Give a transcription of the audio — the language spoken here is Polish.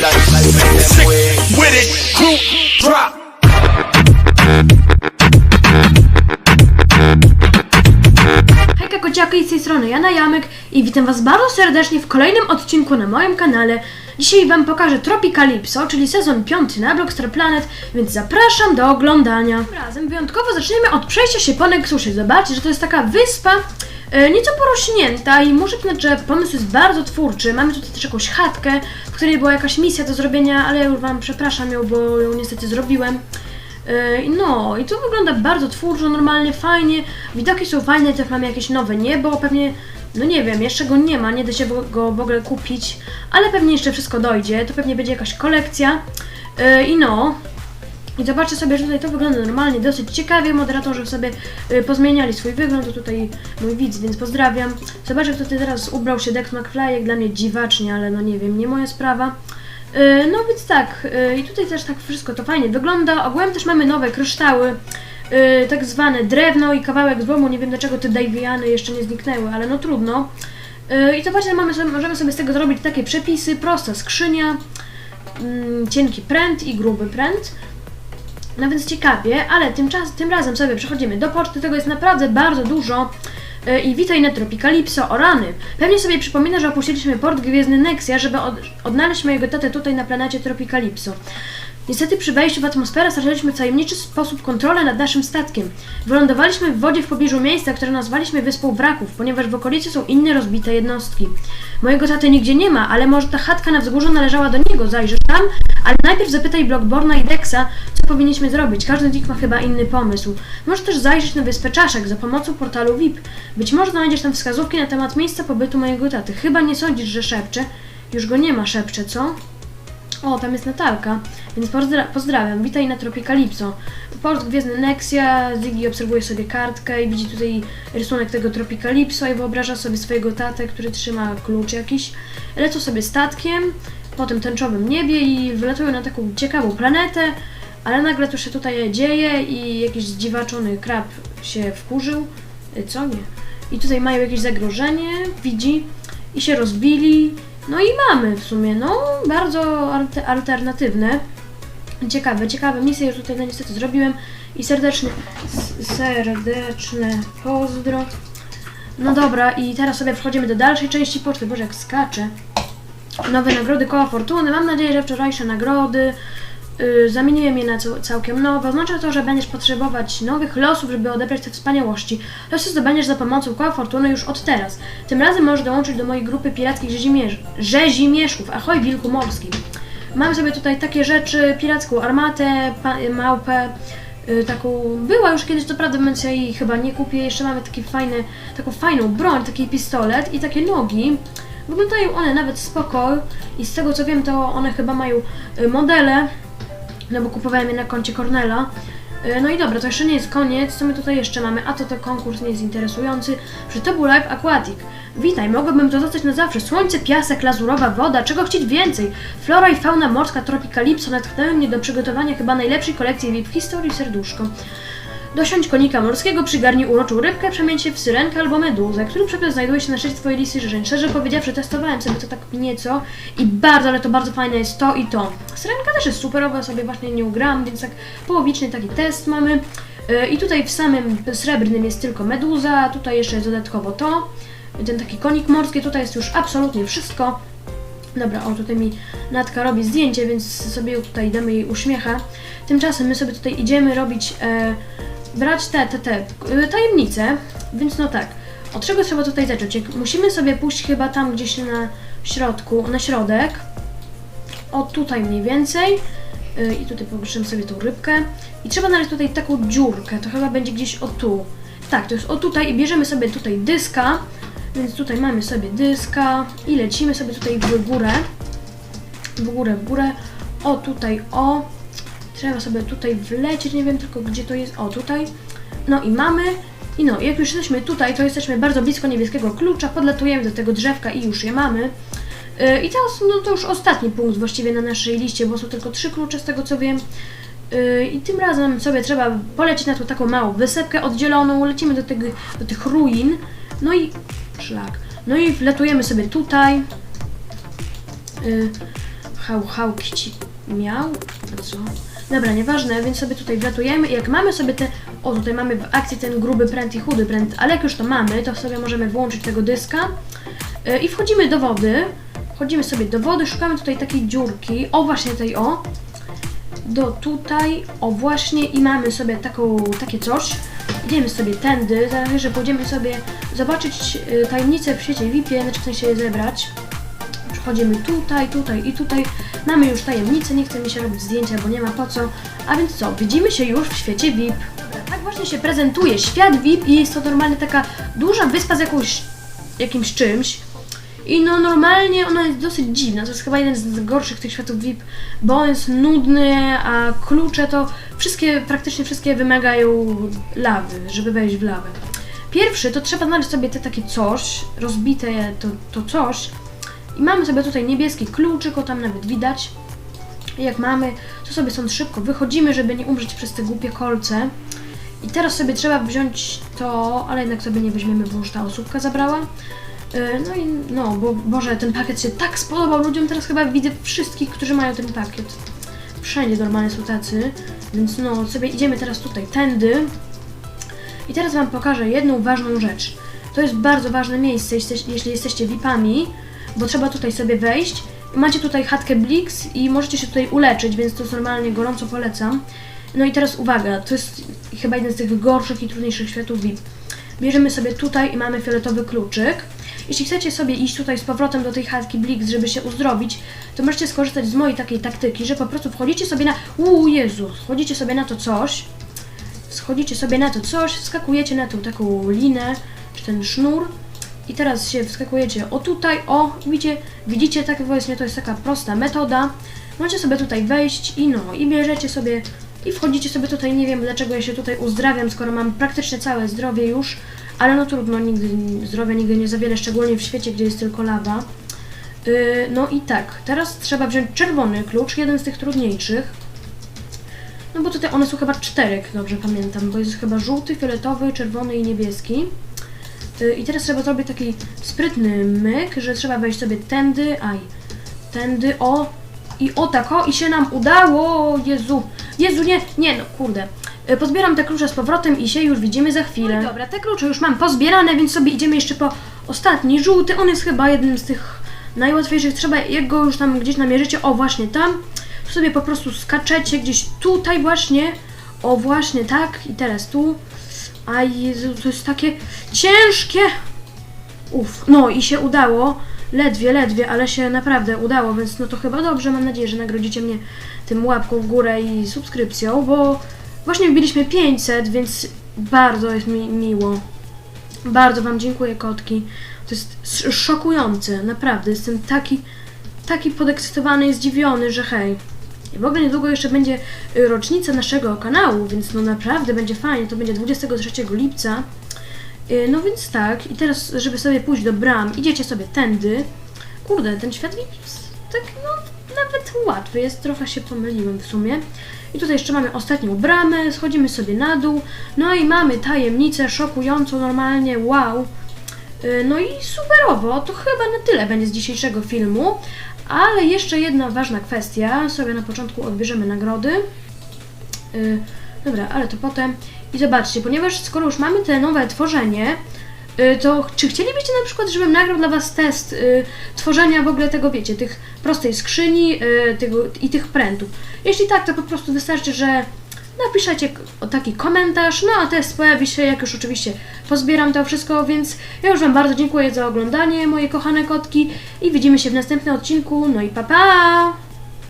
Sick with it, group. Hejka z tej strony Jana Jamek i witam was bardzo serdecznie w kolejnym odcinku na moim kanale. Dzisiaj wam pokażę Tropicalipso, czyli sezon piąty na Blockstar Planet, więc zapraszam do oglądania. Razem wyjątkowo zaczniemy od przejścia się po Nexusie. Zobaczcie, że to jest taka wyspa e, nieco porośnięta i muszę przyznać, że pomysł jest bardzo twórczy. Mamy tutaj też jakąś chatkę, której była jakaś misja do zrobienia, ale ja już wam przepraszam ją, bo ją niestety zrobiłem. Yy, No, i to wygląda bardzo twórczo, normalnie, fajnie. Widoki są fajne, też mamy jakieś nowe niebo, pewnie, no nie wiem, jeszcze go nie ma, nie da się go w ogóle kupić, ale pewnie jeszcze wszystko dojdzie, to pewnie będzie jakaś kolekcja. Yy, I no, i zobaczcie sobie, że tutaj to wygląda normalnie, dosyć ciekawie. Moderatorzy sobie y, pozmieniali swój wygląd, to tutaj mój widz, więc pozdrawiam. Zobaczcie, kto tutaj teraz ubrał się Dex McFly, jak dla mnie dziwacznie, ale no nie wiem, nie moja sprawa. Y, no więc tak, y, i tutaj też tak wszystko to fajnie wygląda. Ogółem też mamy nowe kryształy, y, tak zwane drewno i kawałek złomu. Nie wiem dlaczego te Daviany jeszcze nie zniknęły, ale no trudno. I zobaczcie, mamy sobie, możemy sobie z tego zrobić takie przepisy, prosta skrzynia, mm, cienki pręt i gruby pręt. No więc ciekawie, ale tymczas, tym razem sobie przechodzimy do poczty, tego jest naprawdę bardzo dużo. Yy, I witaj na Tropicalipso, o rany. Pewnie sobie przypomina, że opuściliśmy port gwiezdny Nexia, żeby od, odnaleźć mojego tatę tutaj na planecie Tropicalipso. Niestety przy wejściu w atmosferę straciliśmy w tajemniczy sposób kontrolę nad naszym statkiem. Wylądowaliśmy w wodzie w pobliżu miejsca, które nazwaliśmy Wyspą Wraków, ponieważ w okolicy są inne rozbite jednostki. Mojego taty nigdzie nie ma, ale może ta chatka na wzgórzu należała do niego, zajrzysz tam? Ale najpierw zapytaj Blockborna i Dexa, co powinniśmy zrobić. Każdy z nich ma chyba inny pomysł. Możesz też zajrzeć na Wyspę Czaszek za pomocą portalu VIP. Być może znajdziesz tam wskazówki na temat miejsca pobytu mojego taty. Chyba nie sądzisz, że szepcze. Już go nie ma, szepcze, co? O, tam jest Natalka, więc pozdra pozdrawiam. Witaj na Tropicalipso. Port Gwiezdny Nexia, Ziggy obserwuje sobie kartkę i widzi tutaj rysunek tego Tropicalipso i wyobraża sobie swojego tatę, który trzyma klucz jakiś. Lecą sobie statkiem po tym tęczowym niebie i wylatują na taką ciekawą planetę, ale nagle to się tutaj dzieje i jakiś zdziwaczony krab się wkurzył. Y, Co nie? I tutaj mają jakieś zagrożenie, widzi i się rozbili. No i mamy w sumie, no, bardzo alter- alternatywne. Ciekawe, ciekawe misje już tutaj no, niestety zrobiłem i serdeczny, s- serdeczne pozdro. No dobra, i teraz sobie przechodzimy do dalszej części poczty. Boże, jak skacze. Nowe nagrody koła fortuny. Mam nadzieję, że wczorajsze nagrody yy, zamieniłem je na cał- całkiem nowe. Oznacza to, że będziesz potrzebować nowych losów, żeby odebrać te wspaniałości. Losy zdobędziesz za pomocą koła fortuny już od teraz. Tym razem możesz dołączyć do mojej grupy pirackich rzezimierz- rzezimieszków. Ahoj, wilku morski. Mam sobie tutaj takie rzeczy, piracką armatę, małpę, y, taką, była już kiedyś, to prawda, więc ja jej chyba nie kupię. Jeszcze mamy takie fajne, taką fajną broń, taki pistolet i takie nogi. Wyglądają one nawet spoko i z tego co wiem, to one chyba mają y, modele, no bo kupowałem je na koncie Cornela. Y, No i dobra, to jeszcze nie jest koniec, co my tutaj jeszcze mamy? A to to konkurs nie jest interesujący. Przy to był Live Aquatic. Witaj, mogłabym to zostać na zawsze. Słońce, piasek, lazurowa woda, czego chcieć więcej? Flora i fauna morska Tropicalipso natchnęły mnie do przygotowania chyba najlepszej kolekcji w historii serduszko. Dosiądź konika morskiego, przygarnij uroczą rybkę, przemień się w syrenkę albo meduzę, który przepis znajduje się na szczycie twojej listy życzeń. Szczerze powiedziawszy, testowałem sobie to tak nieco i bardzo, ale to bardzo fajne jest to i to. Syrenka też jest superowa, sobie właśnie nie ugrałam, więc tak połowiczny taki test mamy. Yy, I tutaj w samym srebrnym jest tylko meduza, tutaj jeszcze jest dodatkowo to. Ten taki konik morski, tutaj jest już absolutnie wszystko. Dobra, o tutaj mi Natka robi zdjęcie, więc sobie tutaj damy jej uśmiecha. Tymczasem my sobie tutaj idziemy robić, e, brać te, te, te e, tajemnice, więc no tak. Od czego trzeba tutaj zacząć? Jak Musimy sobie pójść chyba tam gdzieś na środku, na środek. O tutaj mniej więcej. E, I tutaj powieszymy sobie tą rybkę. I trzeba znaleźć tutaj taką dziurkę, to chyba będzie gdzieś o tu. Tak, to jest o tutaj i bierzemy sobie tutaj dyska. Więc tutaj mamy sobie dyska i lecimy sobie tutaj w górę. W górę, w górę. O tutaj, o. Trzeba sobie tutaj wlecieć, nie wiem tylko gdzie to jest. O, tutaj. No i mamy. I no, jak już jesteśmy tutaj, to jesteśmy bardzo blisko niebieskiego klucza, podlatujemy do tego drzewka i już je mamy. Yy, I teraz, no to już ostatni punkt właściwie na naszej liście, bo są tylko trzy klucze z tego co wiem. Yy, I tym razem sobie trzeba polecieć na tą taką małą wysepkę oddzieloną, lecimy do, tego, do tych ruin. No i szlak. No i wlatujemy sobie tutaj. Yy, hał, hał, miał? Co? Dobra, nieważne, więc sobie tutaj wlatujemy i jak mamy sobie te... O, tutaj mamy w akcji ten gruby pręt i chudy pręt, ale jak już to mamy, to sobie możemy włączyć tego dyska yy, i wchodzimy do wody. Wchodzimy sobie do wody, szukamy tutaj takiej dziurki, o właśnie tej o, do tutaj, o właśnie i mamy sobie taką, takie coś. Idziemy sobie tędy, zaraz, że pójdziemy sobie zobaczyć y, tajemnicę w świecie VIP-ie, znaczy w sensie zebrać. Przechodzimy tutaj, tutaj i tutaj. Mamy już tajemnicę, nie chce mi się robić zdjęcia, bo nie ma po co. A więc co, widzimy się już w świecie VIP. Tak właśnie się prezentuje świat VIP i jest to normalnie taka duża wyspa z jakąś, jakimś czymś. I no normalnie ona jest dosyć dziwna, to jest chyba jeden z gorszych tych światów VIP, bo on jest nudny, a klucze to wszystkie, praktycznie wszystkie wymagają lawy, żeby wejść w lawę. Pierwszy to trzeba znaleźć sobie te takie coś, rozbite to, to coś i mamy sobie tutaj niebieski kluczyk, o tam nawet widać. Jak mamy, to sobie stąd szybko wychodzimy, żeby nie umrzeć przez te głupie kolce. I teraz sobie trzeba wziąć to, ale jednak sobie nie weźmiemy, bo już ta osóbka zabrała. Yy, No i no, bo Boże, ten pakiet się tak spodobał ludziom, teraz chyba widzę wszystkich, którzy mają ten pakiet. Wszędzie normalnie są tacy, więc no, sobie idziemy teraz tutaj tędy. I teraz Wam pokażę jedną ważną rzecz. To jest bardzo ważne miejsce, jeśli jesteście VIP-ami, bo trzeba tutaj sobie wejść. Macie tutaj chatkę Blix i możecie się tutaj uleczyć, więc to normalnie gorąco polecam. No i teraz uwaga, to jest chyba jeden z tych gorszych i trudniejszych światów VIP. Bierzemy sobie tutaj i mamy fioletowy kluczyk. Jeśli chcecie sobie iść tutaj z powrotem do tej chatki Blix, żeby się uzdrowić, to możecie skorzystać z mojej takiej taktyki, że po prostu wchodzicie sobie na... Uuu, Jezu! Wchodzicie sobie na to coś, schodzicie sobie na to coś, wskakujecie na tą taką linę, czy ten sznur i teraz się wskakujecie o tutaj, o, widzicie, widzicie, tak właśnie to jest taka prosta metoda. Możecie sobie tutaj wejść i no, i bierzecie sobie i wchodzicie sobie tutaj, nie wiem dlaczego ja się tutaj uzdrawiam, skoro mam praktycznie całe zdrowie już, ale no trudno, nigdy zdrowia nigdy nie za wiele, szczególnie w świecie, gdzie jest tylko lawa. Yy, no i tak, teraz trzeba wziąć czerwony klucz, jeden z tych trudniejszych. No bo tutaj one są chyba cztery, jak dobrze pamiętam, bo jest chyba żółty, fioletowy, czerwony i niebieski. Y, I teraz trzeba zrobić taki sprytny myk, że trzeba wejść sobie tędy, aj, tędy, o, i o tak, o, i się nam udało, Jezu, Jezu, nie, nie, no kurde. Y, Pozbieram te klucze z powrotem i się już widzimy za chwilę. No dobra, te klucze już mam pozbierane, więc sobie idziemy jeszcze po ostatni, żółty, on jest chyba jednym z tych najłatwiejszych, trzeba, jak go już tam gdzieś namierzycie, o właśnie tam, sobie po prostu skaczecie gdzieś tutaj właśnie, o właśnie tak, i teraz tu, a Jezu, to jest takie ciężkie. Uff, no i się udało. Ledwie, ledwie, ale się naprawdę udało, więc no to chyba dobrze. Mam nadzieję, że nagrodzicie mnie tym łapką w górę i subskrypcją, bo właśnie wbiliśmy 500, więc bardzo jest mi miło. Bardzo Wam dziękuję, kotki. To jest sz- szokujące, naprawdę. Jestem taki, taki podekscytowany i zdziwiony, że hej. W ogóle niedługo jeszcze będzie y, rocznica naszego kanału, więc no naprawdę będzie fajnie. To będzie 23 lipca. Y, No więc tak, i teraz, żeby sobie pójść do bram, idziecie sobie tędy. Kurde, ten świat jest tak, no, nawet łatwy jest. Trochę się pomyliłem w sumie. I tutaj jeszcze mamy ostatnią bramę, schodzimy sobie na dół. No i mamy tajemnicę szokującą normalnie, wow. Y, No i superowo, to chyba na tyle będzie z dzisiejszego filmu. Ale jeszcze jedna ważna kwestia, sobie na początku odbierzemy nagrody. Y, dobra, ale to potem. I zobaczcie, ponieważ skoro już mamy te nowe tworzenie, y, to czy chcielibyście na przykład, żebym nagrał dla Was test y, tworzenia w ogóle tego, wiecie, tych prostej skrzyni y, tego, i tych prętów? Jeśli tak, to po prostu wystarczy, że napiszecie taki komentarz, no a test pojawi się, jak już oczywiście pozbieram to wszystko, więc ja już Wam bardzo dziękuję za oglądanie, moje kochane kotki i widzimy się w następnym odcinku, no i pa pa!